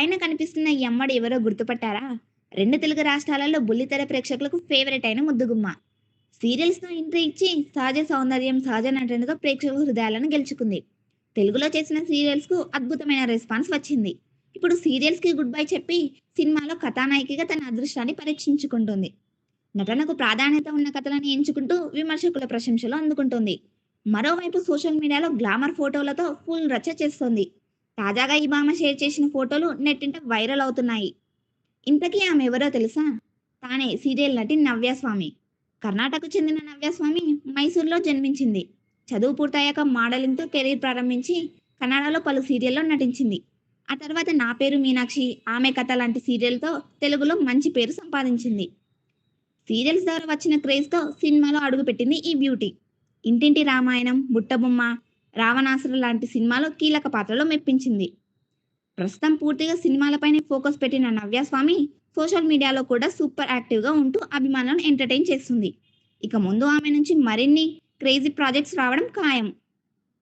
పైన కనిపిస్తున్న ఈ అమ్మడు ఎవరో గుర్తుపట్టారా? రెండు తెలుగు రాష్ట్రాలలో బుల్లితెర ప్రేక్షకులకు ఫేవరెట్ అయిన ముద్దుగుమ్మ. సీరియల్స్తో ఎంట్రీ ఇచ్చి సహజ సౌందర్యం సహజ నటనతో ప్రేక్షకుల హృదయాలను గెలుచుకుంది. తెలుగులో చేసిన సీరియల్స్కు అద్భుతమైన రెస్పాన్స్ వచ్చింది. ఇప్పుడు సీరియల్స్కి గుడ్ బై చెప్పి సినిమాలో కథానాయికగా తన అదృష్టాన్ని పరీక్షించుకుంటుంది. నటనకు ప్రాధాన్యత ఉన్న కథలను ఎంచుకుంటూ విమర్శకుల ప్రశంసలు అందుకుంటుంది. మరోవైపు సోషల్ మీడియాలో గ్లామర్ ఫోటోలతో ఫుల్ రచ్చ చేస్తోంది. తాజాగా ఈ భామ షేర్ చేసిన ఫోటోలు నెట్టింట వైరల్ అవుతున్నాయి. ఇంతకీ ఆమె ఎవరో తెలుసా? తానే సీరియల్ నటి నవ్యస్వామి కర్ణాటకకు చెందిన నవ్యస్వామి మైసూర్లో జన్మించింది. చదువు పూర్తయ్యాక మోడలింగ్తో కెరీర్ ప్రారంభించి కన్నడలో పలు సీరియల్లో నటించింది. ఆ తర్వాత నా పేరు మీనాక్షి ఆమె కథ లాంటి సీరియల్తో తెలుగులో మంచి పేరు సంపాదించింది. సీరియల్స్ ద్వారా వచ్చిన క్రేజ్తో సినిమాలో అడుగుపెట్టింది ఈ బ్యూటీ. ఇంటింటి రామాయణం బుట్టబొమ్మ రావణాసురు లాంటి సినిమాలో కీలక పాత్రలో మెప్పించింది. ప్రస్తుతం పూర్తిగా సినిమాలపైనే ఫోకస్ పెట్టిన నవ్యస్వామి సోషల్ మీడియాలో కూడా సూపర్ యాక్టివ్గా ఉంటూ అభిమానులను ఎంటర్టైన్ చేస్తుంది. ఇక ముందు ఆమె నుంచి మరిన్ని క్రేజీ ప్రాజెక్ట్స్ రావడం ఖాయం.